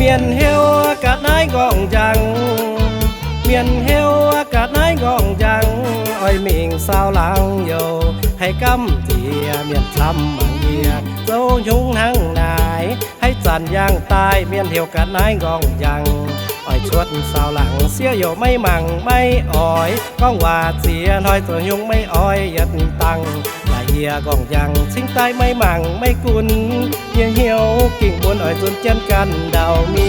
มียนเฮวกะนายกองจัง เมียนเฮวกะนายกองจัง อ้อยมิงสาวหลังโยให้กำเจียเมียนช้ำมังเยียโซยุงทั้งนาย ให้จันย่างตายเมียนเฮวกะนายกองจังอ้อยชวดสาวหลังเสียโยไม่มั่งไม่อ้อยก้องว่าเสียน้อยตัวยุงไม่อ้อยยัดตัง เฮียกองยังชิงตายไม่มั่งไม่กุนเฮียเหี่ยวกิ่งบนอ้อยจนเจนกันดาวมี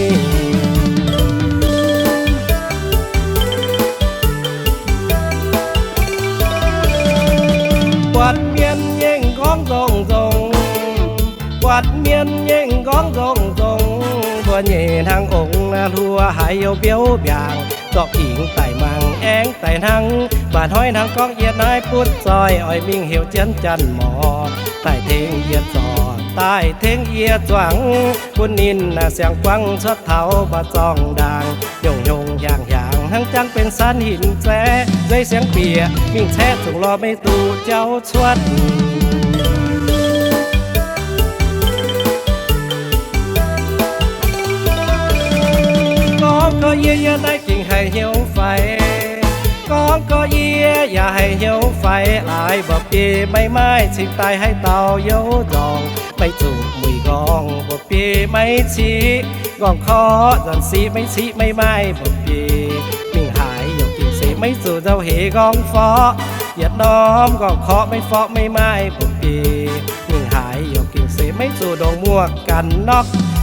กวาดเมียนเย่งของทรงทรงกวาดเมียนเย่งของทรงทรงบัวเหย่ทางองค์นาทัวหายเยาเบี้ยวบยาง ดอกขิงไต่มังแองไต่ทังบาดห้อยทางกองเอียดนายพุดซอยอ้อยมิงเหี่ยวเจียนจันหมอไต่เทงเอียดจอใต้เทงเอียดจวังบุญนินน่ะเสียงกวังชดเท้าบาจองดังยงยงย่างย่างทั้งจังเป็นสันหินแจ้ใจเสียงเปียมิ่งแท้ส่งรอไม่ตูเจ้าชวด เยี่ยอย่าได้กิ่งให้เหี่ยวไฟก็ก็เยี่ยอย่าให้เหี่ยวไฟหลายบ่ปีไม่ไม้ชิงตายให้เต่าเย้าจองไม่จูบมุยกองบ่ปีไม่ชี้กองคอจันสีไม่ชี้ไม่ไม้บ่ปีมิ่งหายอยกกิ่งเสไม่สู่เจ้าเหกองฟอเหยียดน้อมกองเคาะไม่ฟอกไม่ไม้บ่ปีมิ่งหายอยกกิ่งเสไม่สู่ดงมวกกันนอก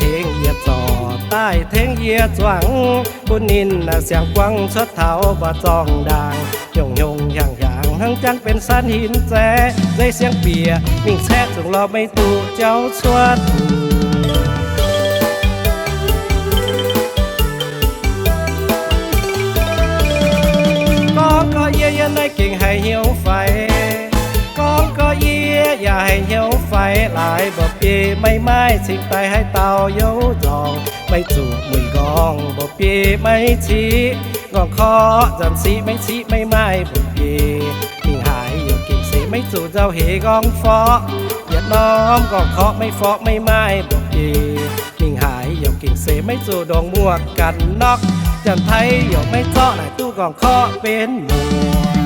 เมียนเย่งเหย่ทางองค์อาทัวหายเยียวเบี้ยวบยางดอกขิงไต่มังแองไต่นังบานห้อยนางกองเอียนายพุทธซอยอ้อยมิ่งเหี่ยวเจียนจันหมอใต้เทงเหยียดจอใต้เทงเหยียดวังบุญนินน่ะเสียงกวังชดเท้าบาจองดังยงยงย่างย่างทั้งจังเป็นสันหินแจได้เสียงเปียมิ่งแท้ส่งรอไม่ตูเจ้าชวดกองก็เยี่ยอย่าได้กิ่งให้เหี่ยว ปีไม่ไม้สิงไปให้เต่าเย้าจองไม่จูบมือกองบ่ปีไม่ชี้กองคอจันสีไม่ชี้ไม่ไม้บ่ปีมิงหายอยู่กิ่งสีไม่จูบเจ้าเหกองฟอเหยียดน้อมกองเคาะไม่ฟอกไม่ไม้บ่ปีมิงหายอยู่กิ่งเสไม่จูดองมวกกันนอกจันไทยหยกไม่เจาะไหนตู้กองเคาะเป็นหมู่